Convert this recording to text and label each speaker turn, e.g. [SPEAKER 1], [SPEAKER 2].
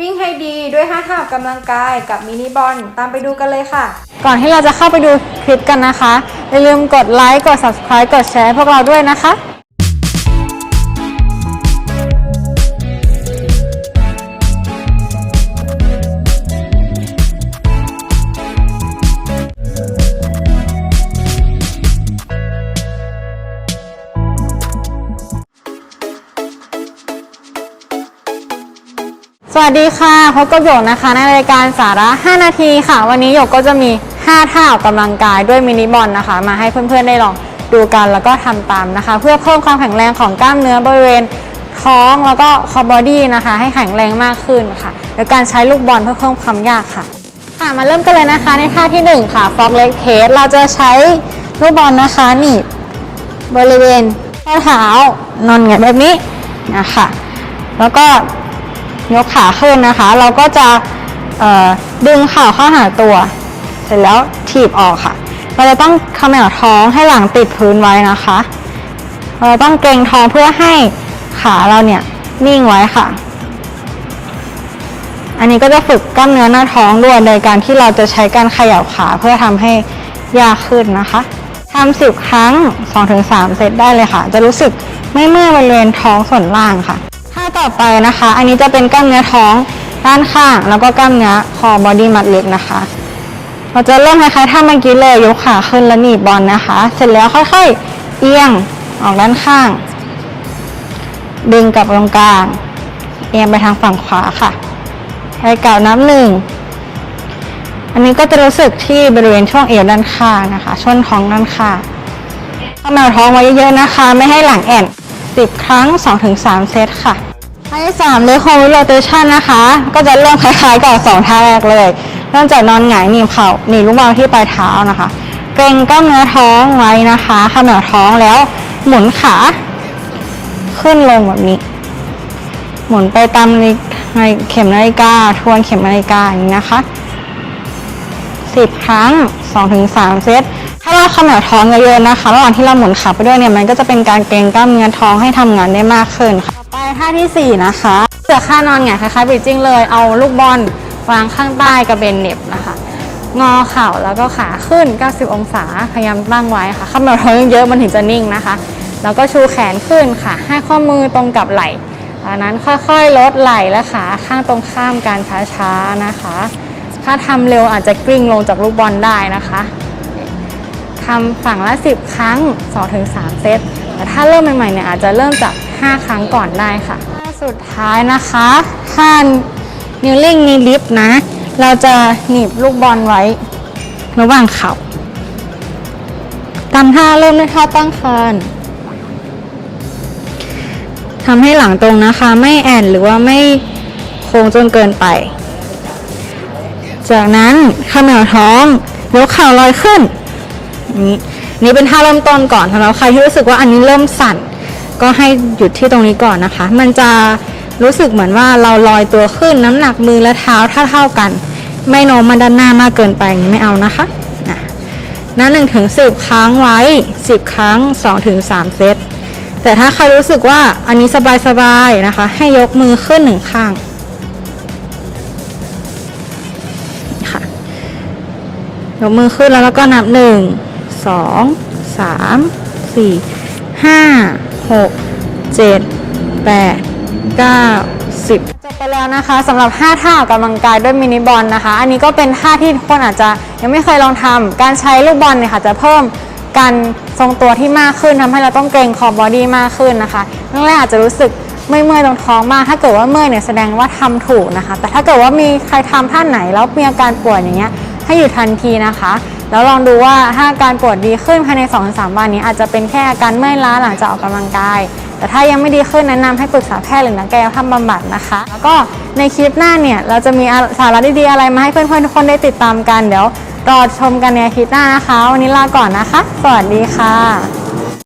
[SPEAKER 1] วิ่งให้ดีด้วย5ท่าออกกำลังกายกับมินิบอลตามไปดูกันเลยค่ะ
[SPEAKER 2] ก่อนที่เราจะเข้าไปดูคลิปกันนะคะ อย่าลืมกดไลค์ กด subscribe กดแชร์พวกเราด้วยนะคะ สวัสดีค่ะพบกับหยกนะคะในรายการสาระ 5 นาทีค่ะ วันนี้หยกก็จะมี 5 ท่าออกกำลังกายด้วยมินิบอลนะคะ มาให้เพื่อนๆได้ลองดูกันแล้วก็ทำตามนะคะ เพื่อเพิ่มความแข็งแรงของกล้ามเนื้อบริเวณท้องแล้วก็คอบอดี้นะคะ ให้แข็งแรงมากขึ้นค่ะโดยการใช้ลูกบอลเพื่อเพิ่มความยากค่ะค่ะมาเริ่มกันเลยนะคะในท่าที่ 1 ค่ะฟอกเล็กเทสเราจะใช้ลูกบอลนะคะหนีบบริเวณข้อเท้านอนหงยแบบนี้นะคะแล้วก็ ยกขาขึ้นนะคะ เราก็จะดึงเข่าเข้าหาตัว เสร็จแล้วถีบออกค่ะ เราจะต้องเขมวท้องให้หลังติดพื้นไว้นะคะ เราต้องเกรงท้องเพื่อให้ขาเราเนี่ยนิ่งไว้ค่ะ อันนี้ก็จะฝึกกล้ามเนื้อหน้าท้องด้วยโดยการที่เราจะใช้การเขย่าขาเพื่อทำให้ยากขึ้นนะคะทำสิบครั้ง 2-3 เซตได้เลยค่ะ จะรู้สึกไม่เมื่อยบริเวณท้องส่วนล่างค่ะ ต่อไปนะคะ อันนี้จะเป็นกล้ามเนื้อท้องด้านข้าง แล้วก็กล้ามเนื้อคอบอดี้มัดเล็กนะคะ เราจะเริ่มคล้ายๆท่าเมื่อกี้เลยยกขาขึ้นแล้วหนีบบอลนะคะ เสร็จแล้วค่อยๆ เอียงออกด้านข้าง ดึงกลับตรงกลาง เอียงไปทางฝั่งขวาค่ะให้เก่านับหนึ่งอันนี้ก็จะรู้สึกที่บริเวณช่วงเอวด้านข้างนะคะ ช่วงท้องด้านข้างเอาแมวท้องไว้เยอะๆนะคะ ไม่ให้หลังแอน10 ครั้ง 2-3 เซตค่ะ ท่าที่3เลยคอมวิโรเตชันนะคะ ก็จะเริ่มคล้ายๆกับสองท่าแรกเลยเริ่มจากนอนหงายหนีบเข่าหนีบลูกบอลที่ปลายเท้านะคะ เกรงกล้ามเนื้อท้องไว้นะคะขมวท้องแล้วหมุนขา ขึ้นลงแบบนี้ หมุนไปตามนในเข็มนาฬิกา ทวนเข็มนาฬิกาอย่างนี้นะคะสิบครั้ง2องถึงสามเซตถ้าเราขมวท้องเยอะๆนะคะระหว่างที่เราหมุนขาไปด้วยเนี่ยมันก็จะเป็นการเกรงกล้ามเนื้อท้องให้ทำงานได้มากขึ้นค่ะ ท่าที่ 4 นะคะเสือค่านอนหงคล้ายๆบริดจิ้งเลย เอาลูกบอลวางข้างใต้กระเบนเน็บนะคะ งอเข่าแล้วก็ขาขึ้น 90 องศา พยายามตั้งไว้ค่ะขมวท้องเยอะมันถึงจะนิ่งนะคะ แล้วก็ชูแขนขึ้นค่ะ ให้ข้อมือตรงกับไหล่จากนั้นค่อยๆลดไหล่และขาข้างตรงข้ามการช้าๆนะคะ ถ้าทำเร็วอาจจะกลิ้งลงจากลูกบอลได้นะคะทำฝั่งละ 10 ครั้ง 2-3 เซต แต่ถ้าเริ่มใหม่ๆเนี่ยอาจจะเริ่มจาก 5 ครั้งก่อนได้ค่ะสุดท้ายนะคะท่านนิวลิงนีลิฟนะ เราจะหนีบลูกบอลไว้ระหว่างเข่าตามท่าเริ่มด้วยท่าตั้งคานทำให้หลังตรงนะคะ ไม่แอนหรือว่าไม่โค้งจนเกินไป จากนั้นขมวท้องยกเข่าลอยขึ้นนี่ นี่เป็นท่าเริ่มต้นก่อนสำหรับใครที่รู้สึกว่าอันนี้เริ่มสั่น ก็ให้หยุดที่ตรงนี้ก่อนนะคะ มันจะรู้สึกเหมือนว่าเราลอยตัวขึ้นน้ำหนักมือและเท้าเท่าเท่าๆกัน ไม่โน้มมาด้านหน้ามากเกินไปอย่างนี้ไม่เอานะคะนะนับหนึ่งถึงสิบครั้งไว้สิบครั้งสองถึงสามเซตแต่ถ้าใครรู้สึกว่าอันนี้สบายๆนะคะ ให้ยกมือขึ้นหนึ่งข้างค่ะยกมือขึ้นแล้วแล้วก็นับหนึ่ง สองสามสี่ห้าหกเจ็ดแปดเก้าสิบจบไปแล้วนะคะสำหรับ 5 ท่าออกกำลังกายด้วยมินิบอลนะคะ อันนี้ก็เป็นท่าที่คนอาจจะยังไม่เคยลองทำการใช้ลูกบอลเนี่ยค่ะจะเพิ่มการทรงตัวที่มากขึ้นทำให้เราต้องเกรงคอบอดี้มากขึ้นนะคะแรกๆอาจจะรู้สึกไม่เมื่อยตรงท้องมาก ถ้าเกิดว่าเมื่อยเนี่ยแสดงว่าทำถูกนะคะ แต่ถ้าเกิดว่ามีใครทำท่าไหนแล้วมีอาการปวดอย่างเงี้ยให้หยุดทันทีนะคะ แล้วลองดูว่าถ้าอาการปวดดีขึ้นภายใน 2-3 วันนี้อาจจะเป็นแค่อาการเมื่อยล้าหลังจากออกกำลังกาย แต่ถ้ายังไม่ดีขึ้นแนะนำให้ปรึกษาแพทย์หรือนักกายภาพบำบัดนะคะ แล้วก็ในคลิปหน้าเนี่ยเราจะมีสาระดีๆอะไรมาให้เพื่อนๆทุกคนได้ติดตามกันเดี๋ยวรอชมกันในคลิปหน้านะคะ วันนี้ลาก่อนนะคะ สวัสดีค่ะ